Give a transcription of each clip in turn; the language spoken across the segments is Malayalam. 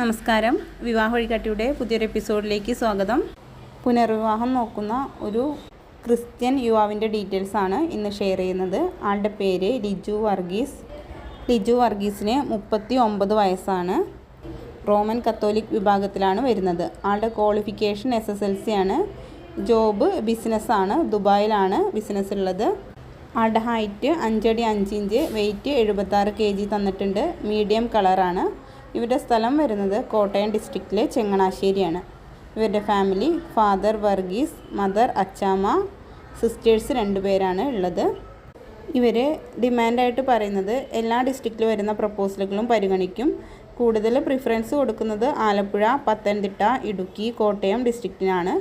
നമസ്കാരം. വിവാഹ വഴികാട്ടിയുടെ പുതിയൊരു എപ്പിസോഡിലേക്ക് സ്വാഗതം. പുനർവിവാഹം നോക്കുന്ന ഒരു ക്രിസ്ത്യൻ യുവാവിന്റെ ഡീറ്റെയിൽസ് ആണ് ഇന്ന് ഷെയർ ചെയ്യുന്നത്. ആളുടെ പേര് ലിജു വർഗീസ്. ലിജു വർഗീസിന് മുപ്പത്തി ഒമ്പത് വയസ്സാണ്. റോമൻ കത്തോലിക് വിഭാഗത്തിലാണ് വരുന്നത്. ആളുടെ qualification S S L C ആണ് ജോബ് ബിസിനസ്സാണ്. ദുബായിലാണ് ബിസിനസ് ഉള്ളത് ആളുടെ ഹൈറ്റ് അഞ്ചടി അഞ്ച് ഇഞ്ച് വെയിറ്റ് എഴുപത്താറ് കെ ജി തന്നിട്ടുണ്ട്. മീഡിയം കളറാണ്. ഇവരുടെ സ്ഥലം വരുന്നത് കോട്ടയം ഡിസ്ട്രിക്റ്റിലെ ചെങ്ങനാശ്ശേരിയാണ്. ഇവരുടെ family father Varghese mother Achamma sisters രണ്ടുപേരാണ് ഉള്ളത്. ഇവർ ഡിമാൻഡായിട്ട് പറയുന്നത് എല്ലാ ഡിസ്ട്രിക്റ്റിൽ വരുന്ന പ്രപ്പോസലുകളും പരിഗണിക്കും. കൂടുതൽ പ്രിഫറൻസ് കൊടുക്കുന്നത് ആലപ്പുഴ പത്തനംതിട്ട ഇടുക്കി കോട്ടയം ഡിസ്ട്രിക്റ്റിനാണ്.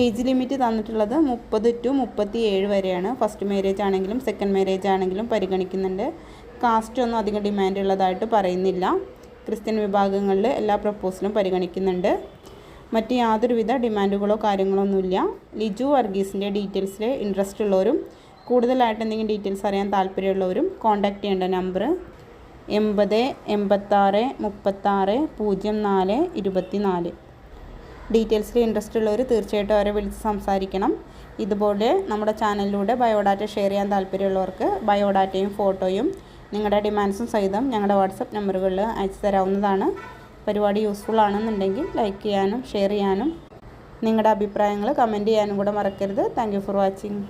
ഏജ് ലിമിറ്റ് തന്നിട്ടുള്ളത് മുപ്പത് ടു മുപ്പത്തി ഏഴ് വരെയാണ്. ഫസ്റ്റ് മാരേജ് ആണെങ്കിലും സെക്കൻഡ് മാരേജ് ആണെങ്കിലും പരിഗണിക്കുന്നുണ്ട്. കാസ്റ്റ് ഒന്നും അധികം ഡിമാൻഡ് ഉള്ളതായിട്ട് പറയുന്നില്ല. ക്രിസ്ത്യൻ വിഭാഗങ്ങളിൽ എല്ലാ പ്രപ്പോസലും പരിഗണിക്കുന്നുണ്ട്. മറ്റ് യാതൊരുവിധ ഡിമാൻഡുകളോ കാര്യങ്ങളോ ഒന്നുമില്ല ലിജു വർഗീസിന്റെ ഡീറ്റെയിൽസിൽ ഇൻട്രസ്റ്റ് ഉള്ളവരും കൂടുതലായിട്ട് എന്തെങ്കിലും ഡീറ്റെയിൽസ് അറിയാൻ താല്പര്യമുള്ളവരും കോൺടാക്റ്റ് ചെയ്യേണ്ട നമ്പർ എൺപത് എൺപത്താറ് മുപ്പത്താറ് പൂജ്യം നാല് ഇരുപത്തി നാല് ഡീറ്റെയിൽസിൽ ഇൻട്രസ്റ്റ് ഉള്ളവർ തീർച്ചയായിട്ടും അവരെ വിളിച്ച് സംസാരിക്കണം. ഇതുപോലെ നമ്മുടെ ചാനലിലൂടെ ബയോഡാറ്റ ഷെയർ ചെയ്യാൻ താല്പര്യമുള്ളവർക്ക് ബയോഡാറ്റയും ഫോട്ടോയും നിങ്ങളുടെ ഡിമാൻഡ്സും സഹിതം ഞങ്ങളുടെ വാട്സപ്പ് നമ്പറുകളിൽ അയച്ചു തരാവുന്നതാണ്. പരിപാടി യൂസ്ഫുൾ ആണെന്നുണ്ടെങ്കിൽ ലൈക്ക് ചെയ്യാനും ഷെയർ ചെയ്യാനും നിങ്ങളുടെ അഭിപ്രായങ്ങൾ കമന്റ് ചെയ്യാനും കൂടെ മറക്കരുത്. Thank for watching